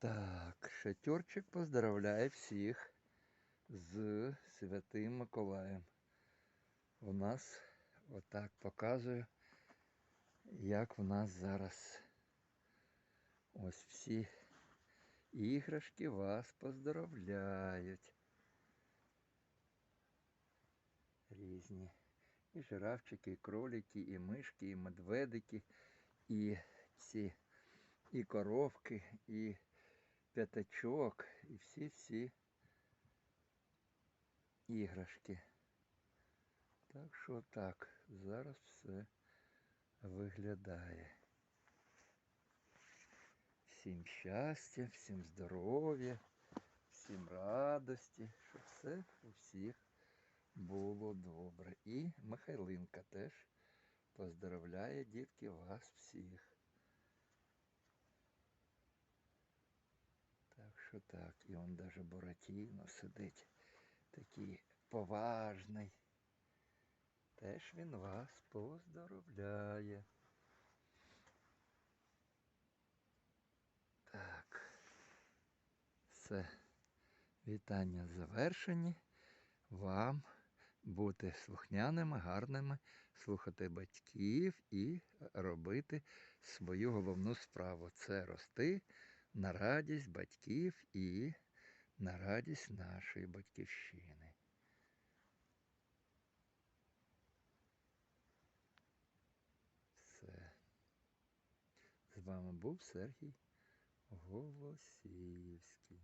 Так, шатірчик поздравляє всіх з Святим Миколаєм. У нас отак показую, як в нас зараз ось всі іграшки вас поздравляють. Різні. І жирафчики, і кролики, і мишки, і медведики, і ці, і коровки, і п'ятачок, і всі-всі іграшки. Так що так, зараз все виглядає. Всім щастя, всім здоров'я, всім радості, щоб все у всіх було добре. І Михайлинка теж поздравляє дітки вас всіх. Так що так, і он даже Буратіно сидить, такий поважний. Теж він вас поздоровляє. Так. Все. Вітання завершені. Вам бути слухняними, гарними, слухати батьків і робити свою головну справу. Це рости на радість батьків і на радість нашої батьківщини. Все. З вами був Сергій Голосіївський.